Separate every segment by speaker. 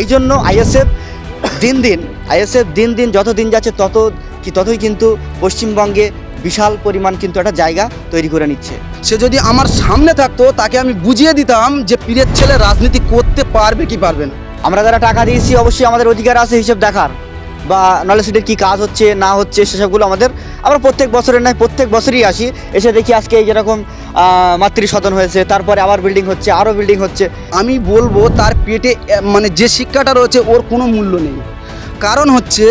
Speaker 1: এই জন্য আইএসএফ দিন দিন আইএসএফ দিন দিন যত দিন যাচ্ছে তত কি ততই কিন্তু পশ্চিমবঙ্গে বিশাল পরিমাণ কিন্তু একটা জায়গা তৈরি করে নিচ্ছে।
Speaker 2: সে যদি আমার সামনে থাকতো তাকে আমি বুঝিয়ে দিতাম যে পীরের ছেলে রাজনীতি করতে পারবে কি পারবে না।
Speaker 1: আমরা যারা টাকা দিয়েছি অবশ্যই আমাদের অধিকার আছে হিসেব দেখার। বা নলেজ সিটির কী কাজ হচ্ছে না হচ্ছে সেসবগুলো আমাদের আমরা প্রত্যেক বছরের নয় প্রত্যেক বছরই আসি। এসে দেখি আজকে এই যেরকম মাতৃ সদন হয়েছে তারপরে আবার বিল্ডিং হচ্ছে আরও বিল্ডিং হচ্ছে।
Speaker 2: আমি বলব তার পেটে মানে যে শিক্ষাটা রয়েছে ওর কোনো মূল্য নেই। কারণ হচ্ছে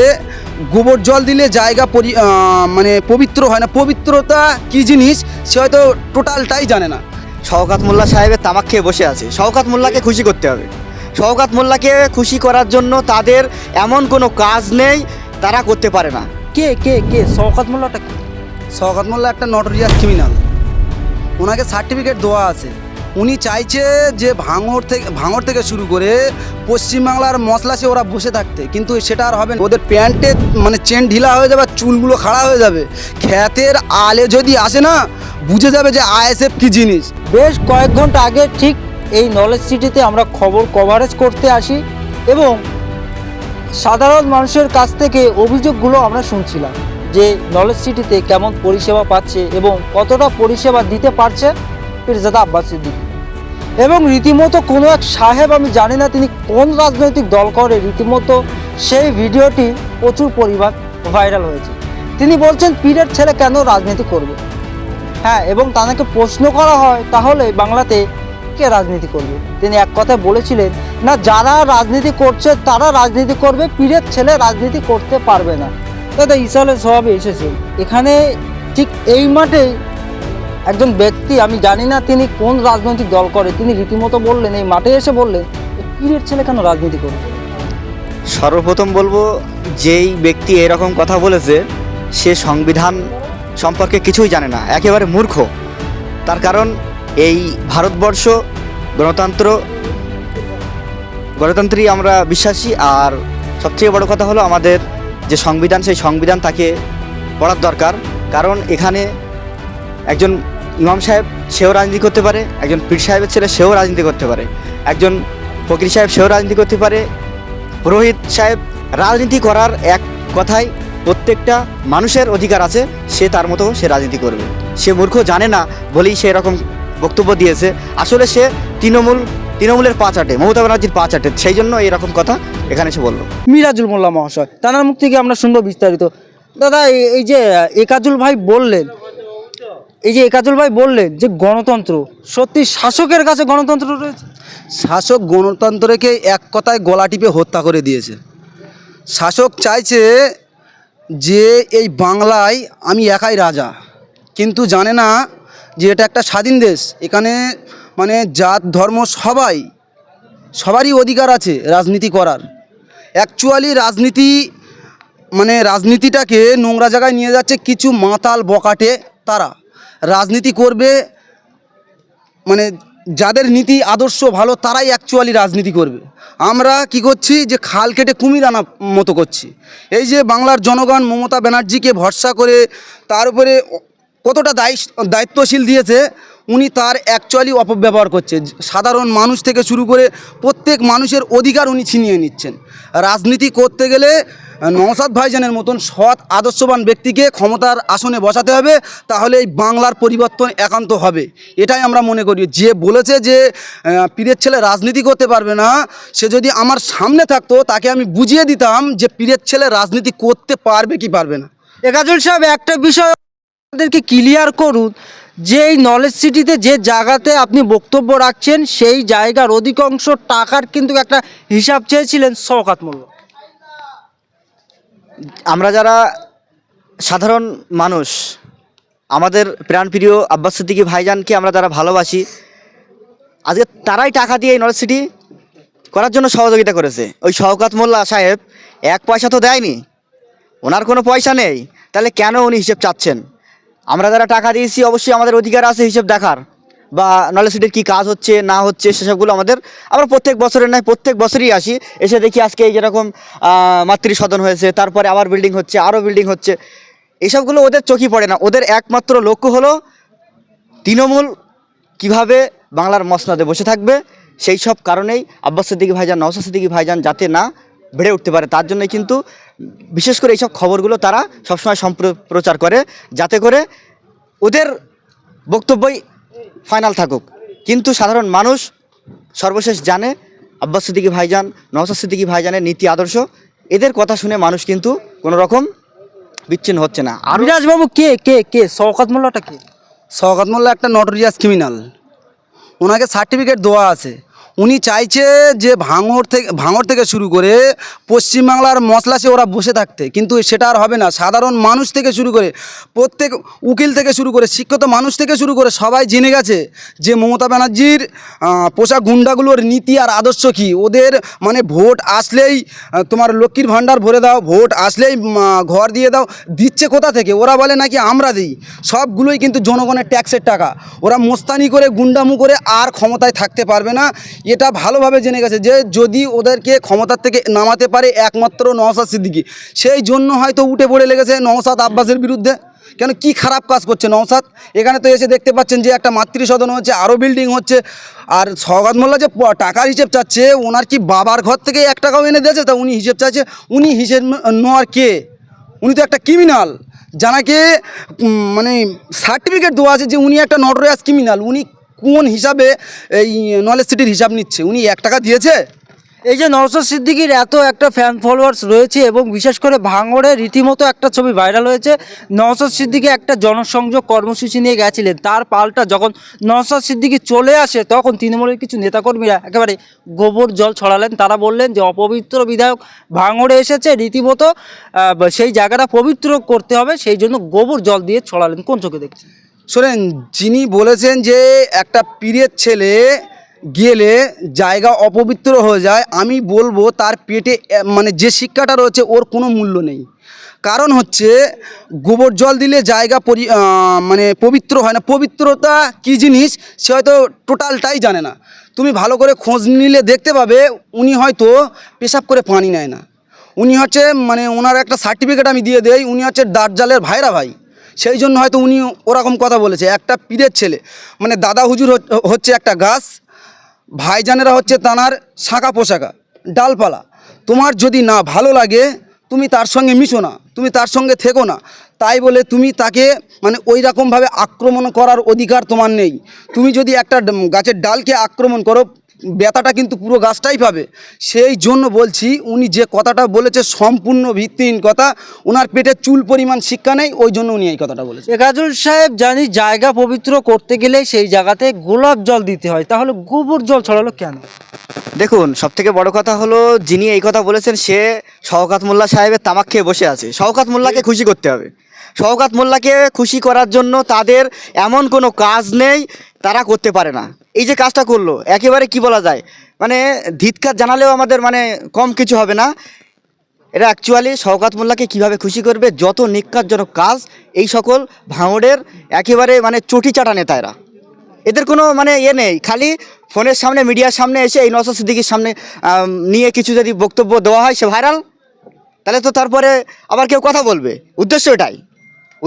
Speaker 2: গোবর জল দিলে জায়গা পরি মানে পবিত্র হয় না। পবিত্রতা কি জিনিস সে হয়তো টোটালটাই জানে না।
Speaker 1: শওকাত মোল্লা সাহেবের তামাক খেয়ে বসে আছে। শওকাত মোল্লাকে খুশি করতে হবে। শওকাত মোল্লাকে খুশি করার জন্য তাদের এমন কোনো কাজ নেই তারা করতে পারে না।
Speaker 3: কে কে কে? শওকাত মোল্লাটা কে?
Speaker 2: শওকত মোল্লা একটা নটোরিয়াস ক্রিমিনাল ওনাকে সার্টিফিকেট দেওয়া আছে। উনি চাইছে যে ভাঙর থেকে ভাঙর থেকে শুরু করে পশ্চিমবাংলার মশলাসে ওরা বসে থাকতে। কিন্তু সেটা আর হবে না। ওদের প্যান্টে মানে চেন ঢিলা হয়ে যাবে আর চুলগুলো খাড়া হয়ে যাবে। খ্যাতের আলে যদি আসে না বুঝে যাবে যে আইএসএফ কি জিনিস।
Speaker 3: বেশ কয়েক ঘণ্টা আগে ঠিক এই নলেজ সিটিতে আমরা খবর কভারেজ করতে আসি এবং সাধারণ মানুষের কাছ থেকে অভিযোগগুলো আমরা শুনছিলাম যে নলেজ সিটিতে কেমন পরিষেবা পাচ্ছে এবং কতটা পরিষেবা দিতে পারছে পিরজাদা আব্বাস সিদ্দিকী। এবং রীতিমতো কোনো এক সাহেব, আমি জানি না তিনি কোন রাজনৈতিক দল করে, রীতিমতো সেই ভিডিওটি প্রচুর পরিমাণ ভাইরাল হয়েছে। তিনি বলছেন, পীরের ছেলে কেন রাজনীতি করবে? হ্যাঁ এবং তাদেরকে প্রশ্ন করা হয়, তাহলে বাংলাতে কে রাজনীতি করবে? তিনি এক কথায় বলেছিলেন, না, যারা রাজনীতি করছে, তারা রাজনীতি করবে, পীরের ছেলে রাজনীতি করতে পারবে না। দাদা ইসালের স্বভাবে এসেছে। এখানে ঠিক এই মাঠেই একজন ব্যক্তি, আমি জানি না তিনি কোন রাজনৈতিক দল করে, তিনি রীতিমতো বললেন, এই মাঠে এসে বললেন পীরের ছেলে কেন রাজনীতি করবে?
Speaker 1: সর্বপ্রথম বলব, যেই ব্যক্তি এরকম কথা বলেছে, সে সংবিধান সম্পর্কে কিছুই জানে না, একেবারে মূর্খ। তার কারণ এই ভারতবর্ষ, গণতন্ত্র গণতন্ত্রই আমরা বিশ্বাসী, আর সবথেকে বড় কথা হলো আমাদের যে সংবিধান, সেই সংবিধান তাকে পড়ার দরকার। কারণ এখানে একজন ইমাম সাহেব সেও রাজনীতি করতে পারে, একজন পীর সাহেবের ছেলে সেও রাজনীতি করতে পারে, একজন ফকির সাহেব সেও রাজনীতি করতে পারে। পুরোহিত সাহেব রাজনীতি করার এক কথায় প্রত্যেকটা মানুষের অধিকার আছে, সে তার মতো সে রাজনীতি করবে। সে মূর্খ জানে না বলেই সে এরকম বক্তব্য দিয়েছে। আসলে সে তৃণমূল তৃণমূলের পা চাটে মমতা ব্যানার্জির পা চাটে সেই জন্য এরকম কথা এখানে এসে বলল।
Speaker 3: মিরাজুল মোল্লা মহাশয় তানার মুখ থেকে আমরা শুনব বিস্তারিত। দাদা এই- এই যে একাজুল ভাই বললেন এই যে একাজুল ভাই বললেন যে গণতন্ত্র সত্যি শাসকের কাছে গণতন্ত্র রয়েছে?
Speaker 2: শাসক গণতন্ত্রকে এক কথায় গলা টিপে হত্যা করে দিয়েছে। শাসক চাইছে যে এই বাংলায় আমি একাই রাজা কিন্তু জানে না যে এটা একটা স্বাধীন দেশ, এখানে মানে জাত, ধর্ম সবাই, সবারই অধিকার আছে রাজনীতি করার। অ্যাকচুয়ালি রাজনীতি মানে রাজনীতিটাকে নোংরা জায়গায় নিয়ে যাচ্ছে কিছু মাতাল বকাটে তারা। রাজনীতি করবে মানে যাদের নীতি আদর্শ ভালো, তারাই অ্যাকচুয়ালি রাজনীতি করবে। আমরা কি করছি যে খাল কেটে কুমির আনা মতো করছি। এই যে বাংলার জনগণ মমতা ব্যানার্জিকে ভরসা করে তার উপরে কতটা দায়িত্ব দায়িত্বশীল দিয়েছে, উনি তার অ্যাকচুয়ালি অপব্যবহার করছে। সাধারণ মানুষ থেকে শুরু করে প্রত্যেক মানুষের অধিকার উনি ছিনিয়ে নিচ্ছেন। রাজনীতি করতে গেলে নওসাদ ভাইজানের মতন সৎ, আদর্শবান ব্যক্তিকে ক্ষমতার আসনে বসাতে হবে, তাহলে এই বাংলার পরিবর্তন একান্ত হবে। এটাই আমরা মনে করি। যে বলেছে যে পীরের ছেলে রাজনীতি করতে পারবে না, সে যদি আমার সামনে থাকতো, তাকে আমি বুঝিয়ে দিতাম যে পীরের ছেলে রাজনীতি করতে পারবে কি পারবে না।
Speaker 3: একাজুল সাহেব, একটা বিষয় আমাদেরকে ক্লিয়ার করুন যে এই নলেজ সিটিতে যে জায়গাতে আপনি বক্তব্য রাখছেন, সেই জায়গার অধিকাংশ টাকার কিন্তু একটা হিসাব চেয়েছিলেন শওকাত মোল্লা।
Speaker 1: আমরা যারা সাধারণ মানুষ, আমাদের প্রাণপ্রিয় আব্বাস সিদ্দিকি ভাইজানকে আমরা যারা ভালোবাসি, আজকে তারাই টাকা দিয়ে এই নলেজ সিটি করার জন্য সহযোগিতা করেছে। ওই শওকাত মোল্লা সাহেব এক পয়সা তো দেয়নি, ওনার কোনো পয়সা নেই, তাহলে কেন উনি হিসেব চাচ্ছেন? আমরা যারা টাকা দিয়েছি, অবশ্যই আমাদের অধিকার আছে হিসেব দেখার। বা নলেজ সিটির কী কাজ হচ্ছে, না হচ্ছে, সেসবগুলো আমাদের আমরা প্রত্যেক বছরের নয় প্রত্যেক বছরই আসি। এসে দেখি আজকে এই যেরকম মাতৃ সদন হয়েছে, তারপরে আবার বিল্ডিং হচ্ছে, আরও বিল্ডিং হচ্ছে। এসবগুলো ওদের চোখই পড়ে না। ওদের একমাত্র লক্ষ্য হলো তৃণমূল কীভাবে বাংলার মসনদে বসে থাকবে। সেই সব কারণেই আব্বাস সিদ্দিকী ভাইজান নওসাদ সিদ্দিকী ভাইজান যাতে না বেড়ে উঠতে পারে। তার জন্যই কিন্তু বিশেষ করে এইসব খবরগুলো তারা সবসময় সম্প্রচার করে যাতে করে ওদের বক্তব্যই ফাইনাল থাকুক। কিন্তু সাধারণ মানুষ সর্বশেষ জানে আব্বাস সিদ্দিকী ভাইজান নওসাদ সিদ্দিকী ভাইজানের নীতি আদর্শ এদের কথা শুনে মানুষ কিন্তু কোনো রকম বিচ্ছিন্ন হচ্ছে না। আর
Speaker 3: মিরাজবাবু কে কে কে? শওকাত মোল্লাটা কে?
Speaker 2: শওকাত মোল্লা একটা নটোরিয়াস ক্রিমিনাল ওনাকে সার্টিফিকেট দেওয়া আছে। উনি চাইছে যে ভাঙর থেকে ভাঙর থেকে শুরু করে পশ্চিমবাংলার মশলাসে ওরা বসে থাকতে। কিন্তু সেটা আর হবে না। সাধারণ মানুষ থেকে শুরু করে প্রত্যেক উকিল থেকে শুরু করে শিক্ষিত মানুষ থেকে শুরু করে সবাই জেনে গেছে যে মমতা ব্যানার্জির পোষা গুন্ডাগুলোর নীতি আর আদর্শ কী? ওদের মানে ভোট আসলেই তোমার লক্ষ্মীর ভাণ্ডার ভরে দাও, ভোট আসলেই ঘর দিয়ে দাও, দিচ্ছে কোথা থেকে? ওরা বলে নাকি আমরা দিই। সবগুলোই কিন্তু জনগণের ট্যাক্সের টাকা। ওরা মোস্তানি করে, গুন্ডামু করে আর ক্ষমতায় থাকতে পারবে না। এটা ভালোভাবে জেনে গেছে যে যদি ওদেরকে ক্ষমতার থেকে নামাতে পারে একমাত্র নওসাদ সিদ্দিকি, সেই জন্য হয়তো উঠে পড়ে লেগেছে নওসাদ আব্বাসের বিরুদ্ধে। কেন কি খারাপ কাজ করছে নওসাদ এখানে তো এসে দেখতে পাচ্ছেন যে একটা মাতৃসদন হচ্ছে আরও বিল্ডিং হচ্ছে, আর সৌগাত মোল্লা যে টাকার হিসেব চাচ্ছে, ওনার কি বাবার ঘর থেকে এক টাকাও এনে দিয়েছে? তা উনি হিসেব চাচ্ছে উনি হিসেব নেওয়ার কে? উনি তো একটা ক্রিমিনাল জানাকে মানে সার্টিফিকেট দেওয়া আছে যে উনি একটা নটোরিয়াস ক্রিমিনাল উনি কোন হিসাবে এই নলেজ সিটির হিসাব নিচ্ছে? উনি এক টাকা দিয়েছে?
Speaker 3: এই যে নওসাদ সিদ্দিকির এত একটা ফ্যান ফলোয়ার্স রয়েছে এবং বিশেষ করে ভাঙড়ে রীতিমতো একটা ছবি ভাইরাল হয়েছে। নওসাদ সিদ্দিকি একটা জনসংযোগ কর্মসূচি নিয়ে গেছিলেন। তার পাল্টা যখন নওসাদ সিদ্দিকি চলে আসে, তখন তৃণমূলের কিছু নেতাকর্মীরা একেবারে গোবর জল ছড়ালেন। তারা বললেন যে, অপবিত্র বিধায়ক ভাঙড়ে এসেছে, রীতিমতো সেই জায়গাটা পবিত্র করতে হবে, সেই জন্য গোবর জল দিয়ে ছড়ালেন। কোন চোখে দেখছেন?
Speaker 2: শোনেন, যিনি বলেছেন যে একটা পীরের ছেলে গেলে জায়গা অপবিত্র হয়ে যায়, আমি বলব তার পেটে মানে যে শিক্ষাটা রয়েছে ওর কোনো মূল্য নেই। কারণ হচ্ছে, গোবর জল দিলে জায়গা পরি মানে পবিত্র হয় না। পবিত্রতা কী জিনিস? সে হয়তো টোটালটাই জানে না। তুমি ভালো করে খোঁজ নিলে দেখতে পাবে, উনি হয়তো পেশাব করে পানি নেয় না। উনি হচ্ছে মানে ওনার একটা সার্টিফিকেট আমি দিয়ে দেই, উনি হচ্ছে দার্জালের ভাইরা ভাই। সেই জন্য হয়তো উনি ওরকম কথা বলেছে। একটা পীরের ছেলে মানে দাদা হুজুর হচ- হচ্ছে একটা গাছ, ভাইজানেরা হচ্ছে তানার শাঁখা পোশাকা, ডালপালা। তোমার যদি না ভালো লাগে, তুমি তার সঙ্গে মিশো না, তুমি তার সঙ্গে থেকো না। তাই বলে তুমি তাকে মানে ওই রকমভাবে আক্রমণ করার অধিকার তোমার নেই। তুমি যদি একটা গাছের ডালকে আক্রমণ করো ব্যথাটা কিন্তু পুরো গাছটাই পাবে। সেই জন্য বলছি উনি যে কথাটা বলেছে সম্পূর্ণ ভিত্তিহীন কথা ওনার পেটে চুল পরিমাণ শিক্ষা নেই ওই জন্য উনি এই কথাটা বলেছে
Speaker 3: একাজুল সাহেব জানি জায়গা পবিত্র করতে গেলে সেই জায়গাতে গোলাপ জল দিতে হয় তাহলে গোবর জল ছড়ালো কেন?
Speaker 1: দেখুন সব থেকে বড় কথা হলো যিনি এই কথা বলেছেন সে শওকাত মোল্লা সাহেবের তামাক খেয়ে বসে আছে। শওকাত মোল্লাকে খুশি করতে হবে। শওকাত মোল্লাকে খুশি করার জন্য তাদের এমন কোনো কাজ নেই, তারা করতে পারে না। এই যে কাজটা করল, একেবারে কি বলা যায়? মানে ধিৎকার জানালেও আমাদের মানে কম কিছু হবে না। এটা অ্যাকচুয়ালি শওকাত মোল্লাকে কীভাবে খুশি করবে, যত নিকারজনক কাজ, এই সকল ভাঙড়ের একেবারে মানে চটি চাটা নেতা এরা এদের কোনো মানে ইয়ে নেই, খালি ফোনের সামনে, মিডিয়ার সামনে এসে এই নসর সিদ্দিকির সামনে নিয়ে কিছু যদি বক্তব্য দেওয়া হয় সে ভাইরাল তাহলে তো তারপরে আবার কেউ কথা বলবে। উদ্দেশ্য এটাই।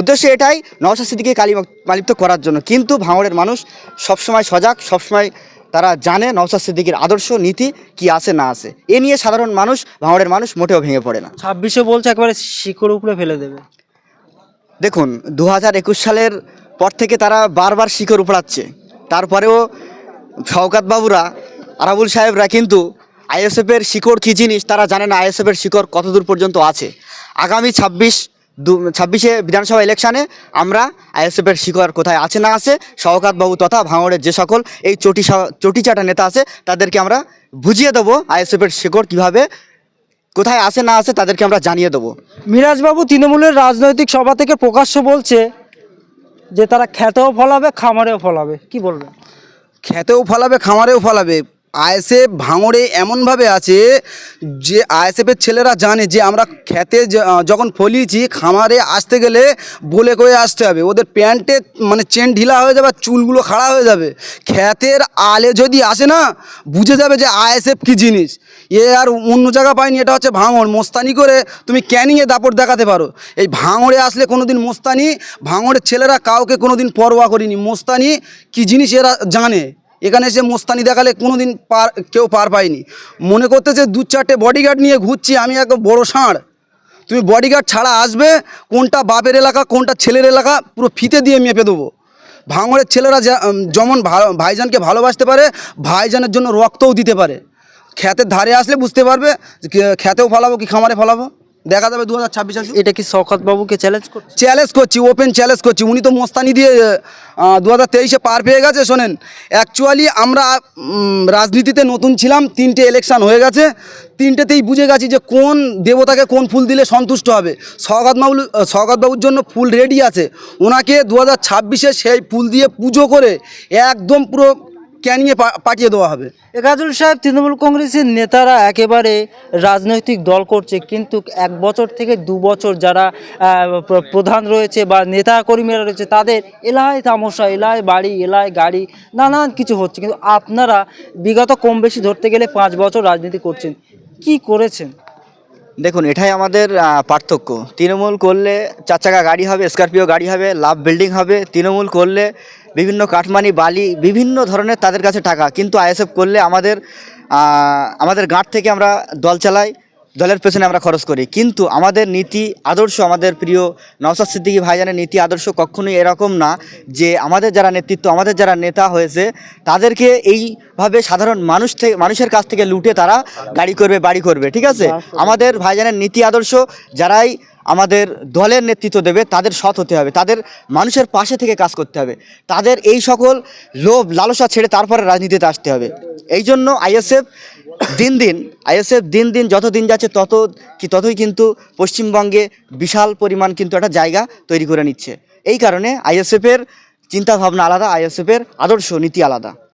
Speaker 1: উদ্দেশ্য এটাই নওশাদ সিদ্দিকি কালী মালিপ্ত করার জন্য। কিন্তু ভাঙড়ের মানুষ সবসময় সজাগ সবসময় তারা জানে নওশাদ সিদ্দিকির আদর্শ নীতি কি আছে না আছে। এ নিয়ে সাধারণ মানুষ ভাঙড়ের মানুষ মোটেও ভেঙে পড়ে না।
Speaker 3: ছাব্বিশে বলছে একবারে শিকড় উপরে ফেলে দেবে।
Speaker 1: দেখুন দু হাজার একুশ সালের পর থেকে তারা বারবার শিকড় উপড়াচ্ছে। তারপরেও শওকাত বাবুরা আরাবুল সাহেবরা কিন্তু আইএসএফের শিকড় কী জিনিস তারা জানে না আইএসএফের শিকড় কতদূর পর্যন্ত আছে। আগামী ছাব্বিশ দু ছাব্বিশে বিধানসভা ইলেকশনে আমরা আইএসএফের শিকড় কোথায় আছে না আছে শওকাত বাবু তথা ভাঙড়ের যে সকল এই চটি চটিচাটা নেতা আছে তাদেরকে আমরা বুঝিয়ে দেবো আইএসএফের শিকড় কীভাবে কোথায় আছে না আছে তাদেরকে আমরা জানিয়ে দেবো।
Speaker 3: মিরাজবাবু তৃণমূলের রাজনৈতিক সভা থেকে প্রকাশ্য বলছে যে তারা খেতেও ফলাবে খামারেও ফলাবে। কি বলবেন?
Speaker 2: খেতেও ফলাবে খামারেও ফলাবে। আইএসএফ ভাঙড়ে এমনভাবে আছে যে আইএসএফের ছেলেরা জানে যে আমরা খেতে যখন ফলিয়েছি খামারে আসতে গেলে বলে করে আসতে হবে। ওদের প্যান্টে মানে চেন ঢিলা হয়ে যাবে, চুলগুলো খাড়া হয়ে যাবে। খেতের আলে যদি আসে না, বুঝে যাবে যে আইএসএফ কী জিনিস। এ আর অন্য জায়গা পায়নি, এটা হচ্ছে ভাঙড়। মোস্তানি করে তুমি ক্যানিংয়ে দাপট দেখাতে পারো। এই ভাঙড়ে আসলে কোনোদিন মোস্তানি, ভাঙড়ের ছেলেরা কাউকে কোনোদিন পরোয়া করিনি। মোস্তানি কী জিনিস এরা জানে? এখানে এসে মোস্তানি দেখালে কোনো দিন পার কেউ পার পায়নি। মনে করতেছে দু চারটে বডিগার্ড নিয়ে ঘুরছি, আমি এক বড় ষাঁড়। তুমি বডিগার্ড ছাড়া আসবে, কোনটা বাপের এলাকা, কোনটা ছেলের এলাকা, পুরো ফিতে দিয়ে মেপে দেবো। ভাঙড়ের ছেলেরা যেমন ভাইজানকে ভালোবাসতে পারে, ভাইজানের জন্য রক্তও দিতে পারে। খ্যাতের ধারে আসলে বুঝতে পারবে খ্যাতেও ফলাবো কি খামারে ফলাবো। দেখা যাবে দু হাজার ছাব্বিশ আসুক।
Speaker 3: এটা কি শওকত বাবুকে চ্যালেঞ্জ করছে?
Speaker 2: চ্যালেঞ্জ করছি ওপেন চ্যালেঞ্জ করছি। উনি তো মোস্তানি দিয়ে দু হাজার তেইশে পার পেয়ে গেছে শোনেন। অ্যাকচুয়ালি আমরা রাজনীতিতে নতুন ছিলাম তিনটে ইলেকশন হয়ে গেছে। তিনটেতেই বুঝে গেছি যে কোন দেবতাকে কোন ফুল দিলে সন্তুষ্ট হবে। স্বগত বাবু বাবুর জন্য ফুল রেডি আছে। ওনাকে দু হাজার ছাব্বিশে সেই ফুল দিয়ে পুজো করে একদম পুরো পা- পাঠিয়ে দেওয়া হবে?
Speaker 3: একাজুল সাহেব, তৃণমূল কংগ্রেসের নেতারা একেবারে রাজনৈতিক দল করছে, কিন্তু এক বছর থেকে দু বছর যারা প্রধান রয়েছে বা নেতা কর্মীরা রয়েছে, তাদের এলায় তামসা এলায় বাড়ি এলায় গাড়ি, নানান কিছু হচ্ছে। কিন্তু আপনারা বিগত কম বেশি ধরতে গেলে পাঁচ বছর রাজনীতি করছেন। কি করেছেন?
Speaker 1: দেখুন, এটাই আমাদের পার্থক্য। তৃণমূল করলে চার চাকা গাড়ি হবে, স্করপিও গাড়ি হবে, লাভ বিল্ডিং হবে। তৃণমূল করলে বিভিন্ন কাঠমানি, বালি, বিভিন্ন ধরনের তাদের কাছে টাকা। কিন্তু আইএসএফ করলে আমাদের আমাদের গাঁট থেকে আমরা দল চালাই। দলের পেছনে আমরা খরচ করি। কিন্তু আমাদের নীতি আদর্শ, আমাদের প্রিয় নওসাদ সিদ্দিকী ভাইজানের নীতি আদর্শ কখনোই এরকম না যে আমাদের যারা নেতৃত্ব, আমাদের যারা নেতা হয়েছে, তাদেরকে এইভাবে সাধারণ মানুষ থেকে মানুষের কাছ থেকে লুটে তারা গাড়ি করবে, বাড়ি করবে, ঠিক আছে? আমাদের ভাইজানের নীতি আদর্শ যারাই আমাদের দলের নেতৃত্ব দেবে, তাদের সৎ হতে হবে, তাদের মানুষের পাশে থেকে কাজ করতে হবে, তাদের এই সকল লোভ, লালসা ছেড়ে তারপরে রাজনীতিতে আসতে হবে। এই জন্য আইএসএফ দিন দিন, আইএসএফ দিন দিন যত দিন যাচ্ছে তত কি, ততই কিন্তু পশ্চিমবঙ্গে বিশাল পরিমাণ কিন্তু একটা জায়গা তৈরি করে নিচ্ছে। এই কারণে আইএসএফের চিন্তাভাবনা আলাদা, আইএসএফের আদর্শ নীতি আলাদা।